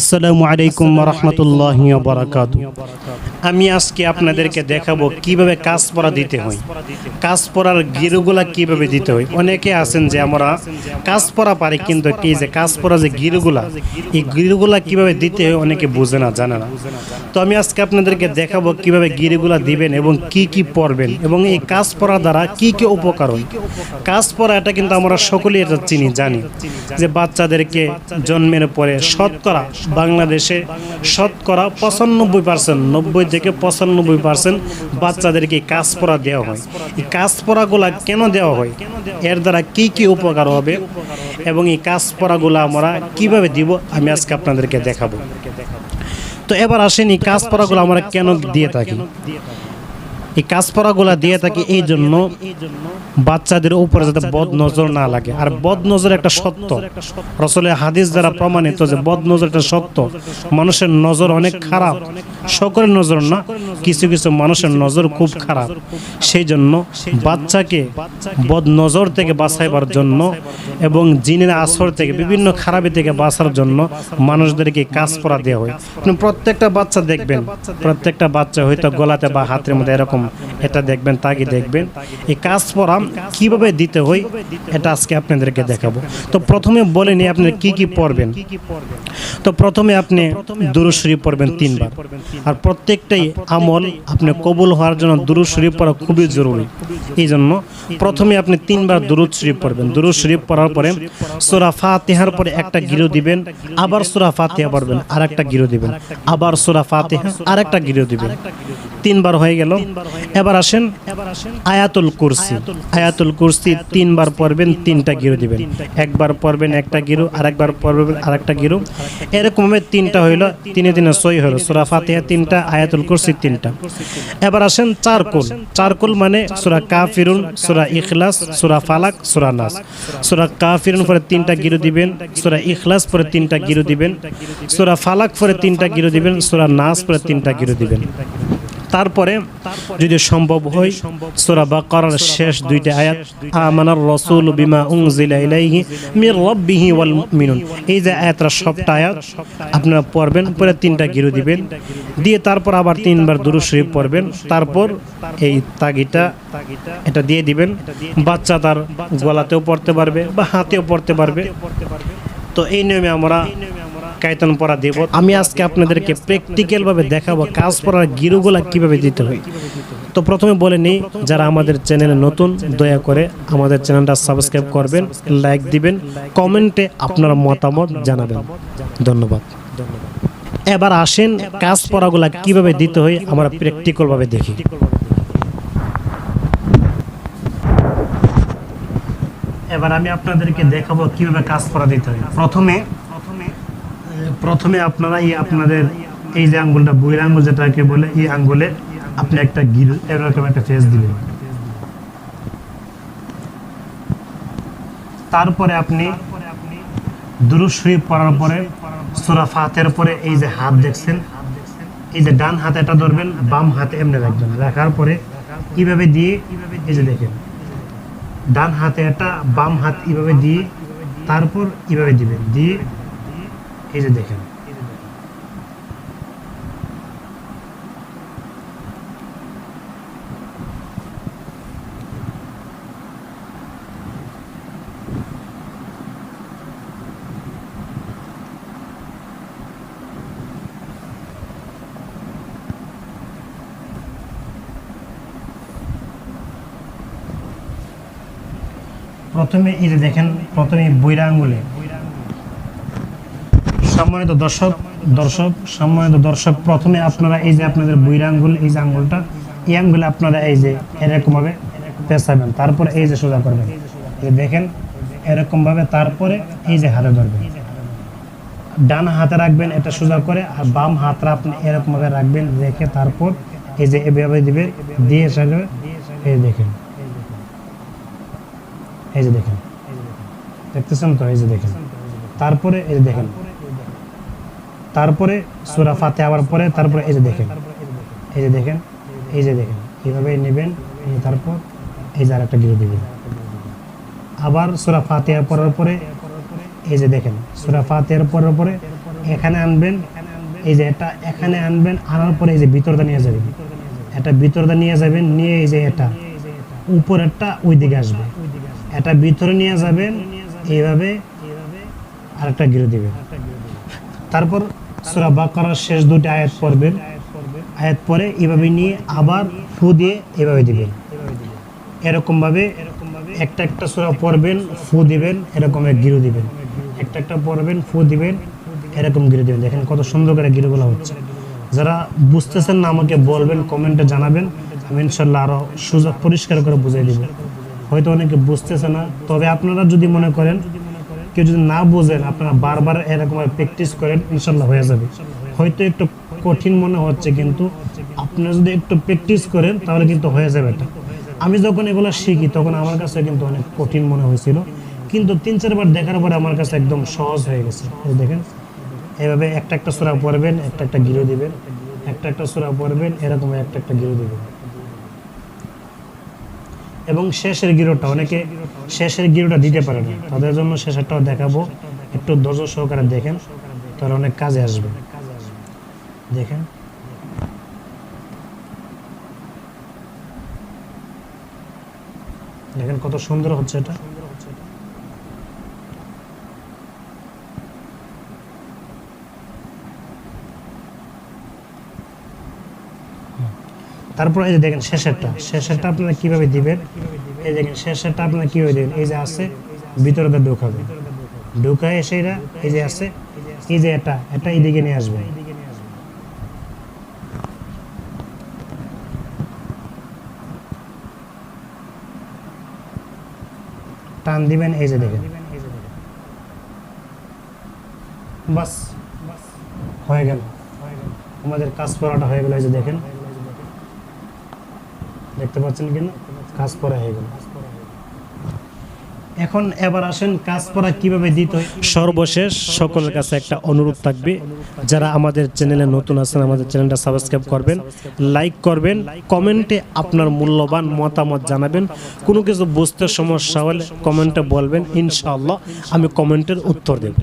আসসালামু আলাইকুম রহমতুল্লাহ বারাকাতু আমি আজকে আপনাদেরকে দেখাবো কীভাবে কাজ পড়া দিতে হয়। কাজ পড়ার গিরুগুলা কীভাবে দিতে হয়? অনেকে আছেন যে আমরা কাজ পড়া পারি কিন্তু কি যে কাজ পড়া যে গিরুগুলা এই গিরুগুলা কীভাবে দিতে হয়? অনেকে বুঝে না জানে না। তো আমি আজকে আপনাদেরকে দেখাবো কীভাবে গিরুগুলা দিবেন এবং কি কি পড়বেন এবং এই কাজ পড়া দ্বারা কি কি উপকার হয়? কাজ পড়া এটা কিন্তু আমরা সকলেই এটা চিনি জানি যে বাচ্চাদেরকে জন্মের পরে শতকরা বাংলাদেশে শতকরা পঁচানব্বই পার্সেন্ট, নব্বই থেকে পঁচানব্বই পার্সেন্ট বাচ্চাদেরকে কাজ পড়া দেওয়া হয়। এই কাজ পড়াগুলা কেন দেওয়া হয়? এর দ্বারা কি কি উপকার হবে? এবং এই কাজ পড়াগুলো আমরা কীভাবে দিব? আমি আজকে আপনাদেরকে দেখাবো। তো এবার আসেনি কাজ পড়াগুলো আমরা কেন দিয়ে থাকি? এই কাজ পড়াগুলা দিয়ে থাকি এই জন্য বাচ্চাদের উপরে যাতে বদ নজর না লাগে। আর বদ নজর একটা সত্য। রসলে হাদিস দ্বারা প্রমাণিত যে বদ নজর একটা সত্য। মানুষের নজর অনেক খারাপ। সকলের নজর না। কিছু কিছু মানুষের নজর খুব খারাপ। সেই জন্য বাচ্চাকে বদ নজর থেকে বাঁচাইবার জন্য এবং জিনের আসর থেকে বিভিন্ন খারাপি থেকে বাঁচার জন্য মানুষদেরকে কাজ করা দেওয়া হয়। প্রত্যেকটা বাচ্চা দেখবেন। প্রত্যেকটা বাচ্চা হয়তো গলাতে বা হাতের মধ্যে এরকম এটা দেখবেন তাকে দেখবেন। এই কাজ পড়া কীভাবে দিতে হয়, এটা আজকে আপনাদেরকে দেখাবো। তো প্রথমে বলে নিই আপনি কি কি পড়বেন। তো প্রথমে আপনি দুরু পড়বেন তিনবার। আর প্রত্যেকটাই আমল আপনি কবুল হওয়ার জন্য দুরু শরীফ পড়া খুবই জরুরি। এই জন্য প্রথমে আপনি তিনবার দুরুদ শরীফ পড়বেন। দুরুদ শরীফ পড়ার পরে সোরা ফাতেহার পরে একটা গিরো দিবেন, আবার সোরা ফাতেহা পড়বেন আর একটা গিরো দিবেন। আবার সোরা ফাতিহা আর একটা গিরো দিবেন। তিনবার হয়ে গেল। এবার আসেন আয়াতুল কুরসি। আয়াতুল কুরসি। তিনবার পড়বেন তিনটা গিরু দিবেন। একবার পড়বেন একটা গিরু আর একবার পড়বেন আরেকটা গিরু। গিরো। এরকম ভাবে তিনটা হইল তিনে দিনে সই হলো সুরা ফাতিহা তিনটা আয়াতুল কুরসি তিনটা। এবার আসেন চারকুল। চারকুল। মানে সুরা কাফিরুন সুরা ইখলাস সুরা ফালাক সুরা নাস। সুরা কাফিরুন পরে তিনটা গিরু দিবেন সুরা ইখলাস পরে তিনটা গিরু দিবেন সুরা ফালাক পরে তিনটা গিরু দিবেন সুরা নাস পরে তিনটা গিরু দিবেন তারপরে যদি সম্ভব হয়, সূরা বাকারার শেষ দুইটা আয়াত, আমানার রাসূল বিমা উনজিলা ইলাইহি মির রাব্বিহি ওয়াল মুমিনুন। এই যে আয়াতরা সবটা আয়াত, আপনারা পড়বেন, পরে তিনটা গিরু দিবেন। দিয়ে তারপর আবার তিনবার দুরূদ শরীফ পড়বেন। তারপর এই তাগিটা এটা দিয়ে দিবেন। বাচ্চা তার গলাতেও পড়তে পারবে বা হাতেও পড়তে পারবে। তো এই নিয়মে আমরা কায়তন পড়া দেব আমি আজকে আপনাদেরকে প্র্যাকটিক্যাল ভাবে দেখাবো কাজ পড়ার গিরুগুলা কীভাবে দিতে হয়। তো প্রথমে বলে নিই, যারা আমাদের চ্যানেলে নতুন, দয়া করে আমাদের চ্যানেলটা সাবস্ক্রাইব করবেন, লাইক দিবেন, কমেন্টে আপনার মতামত জানাবেন। ধন্যবাদ। এবার আসেন কাজ পড়াগুলা কীভাবে দিতে হয়, আমরা প্র্যাকটিক্যাল ভাবে দেখি। এবার আমি আপনাদেরকে দেখাবো কীভাবে কাজ করা দিতে হয়। প্রথমে প্রথমে আপনারা এই আপনাদের এই যে আঙ্গুলটা, বইয়ের আঙ্গুল যেটাকে বলে, এই আঙ্গুলে আপনি একটা গিল, এরকম একটা ফেস দিলেন তারপরে আপনি দুরুদ শরীফ পড়ার পরে, সূরা ফাতের পরে এই যে হাত দেখছেন, এই যে ডান হাতে এটা ধরবেন, বাম হাতে এমনি রাখবেন। রাখার পরে কীভাবে দিয়ে এই যে দেখেন, ডান হাতে এটা, বাম হাত এইভাবে দিয়ে, তারপর এইভাবে দিবেন। দিয়ে এই যে দেখেন। প্রথমে এই যে দেখেন প্রথমে বইরা আঙ্গুলে সম্মানিত দর্শক দর্শক সম্মানিত দর্শক প্রথমে আপনারা এই যে আপনাদের বইরা আঙ্গুল এই যে আঙ্গুলটা এই আঙ্গুলে আপনারা এই যে এরকমভাবে পেঁচাবেন তারপরে এই যে সোজা করবেন এই দেখেন এরকমভাবে তারপরে এই যে হাতে ধরবেন ডান হাতে রাখবেন এটা সোজা করে আর বাম হাতটা আপনি এরকমভাবে রাখবেন রেখে তারপর এই যে এভাবে দিবেন দিয়ে সাথে এই দেখেন এই যে দেখেন দেখতেছেন তো এই যে দেখেন তারপরে এই যে দেখেন তারপরে সুরা ফাতে আবার পরে, তারপরে এই যে দেখেন। এই যে দেখেন, এই যে দেখেন এইভাবে নেবেন তারপর এই যে আরেকটা গিরে দিবেন আবার সুরা ফাতিহা পড়ার পরে, এই যে দেখেন, সুরা ফাতিহার পড়ার পরে এখানে আনবেন, এই যে এটা এখানে আনবেন, আনার পরে এই যে ভিতরটা নিয়ে যাবেন। এটা ভিতরটা নিয়ে যাবেন, নিয়ে এই যে এটা, উপরেরটা ওই দিকে আসবে। এটা ভিতরে নিয়ে যাবেন, এইভাবে আরেকটা গিরে দিবেন তারপর সুরা বাকারার শেষ দুটি আয়াত পড়বেন। আয়াত পরে এভাবে নিয়ে আবার ফু দিয়ে এভাবে দিবেন। এরকমভাবে একটা একটা সুরা পড়বেন, ফু দিবেন, এরকম এক গিরু দিবেন। একটা একটা পড়বেন, ফু দিবেন, এরকম গিরু দিবেন। দেখেন কত সুন্দর করে গিরুগুলো হচ্ছে। যারা বুঝতেছেন না আমাকে বলবেন, কমেন্টে জানাবেন। আমি ইনশাল্লাহ আরও সুযোগ পরিষ্কার করে বুঝিয়ে দিব। হয়তো অনেকে বুঝতেছে না, তবে আপনারা যদি মনে করেন কেউ যদি না বোঝেন, আপনারা বারবার এরকম প্র্যাকটিস করেন ইনশাল্লাহ হয়ে যাবে। হয়তো একটু কঠিন মনে হচ্ছে, কিন্তু আপনারা যদি একটু প্র্যাকটিস করেন, তাহলে কিন্তু হয়ে যাবে এটা। আমি যখন এগুলো শিখি, তখন আমার কাছে কিন্তু অনেক কঠিন মনে হয়েছিল। কিন্তু তিন, চারবার দেখার পরে আমার কাছে একদম সহজ হয়ে গেছে। দেখেন, এভাবে একটা একটা সুরা পড়বেন, একটা একটা গিরো দিবেন, একটা একটা সুরা পড়বেন, এরকম একটা একটা গিরো দিবেন। এবং শেষের গিরোটা অনেকে শেষের গিরোটা দিতে পারে না। তাদের জন্য শেষেরটাও দেখাবো। একটু ধৈর্য সহকারে দেখেন। তাহলে অনেক কাজে আসবে। দেখেন। দেখেন কত সুন্দর হচ্ছে এটা। তারপর এই যে দেখেন শেষেরটা শেষেরটা আপনারা কীভাবে দিবেন? এই দেখেন শেষেরটা আপনারা কীভাবে দিবেন? এই যে আছে, ভিতরে দিয়ে ঢুকাবে ঢুকায় এরা, এই যে আছে, এই যে এটা এটা এইদিকে নিয়ে আসবে। টান দিবেন, এই যে দেখেন। বাস, হয়ে গেল। আমাদের কাজ করাটা হয়ে গেল, এই যে দেখেন। দেখতে পাচ্ছেন কিনা কাজ করা হয়ে গেল। এখন এবার আসেন কাজ করা কীভাবে দিতে হয়? সর্বশেষ সকলের কাছে একটা অনুরোধ থাকবে। যারা আমাদের চ্যানেলে নতুন আছেন, আমাদের চ্যানেলটা সাবস্ক্রাইব করবেন লাইক করবেন, কমেন্টে আপনার মূল্যবান মতামত জানাবেন। কোনো কিছু বুঝতে সমস্যা হলে কমেন্টে বলবেন, ইনশাআল্লাহ। আমি কমেন্টের উত্তর দেব।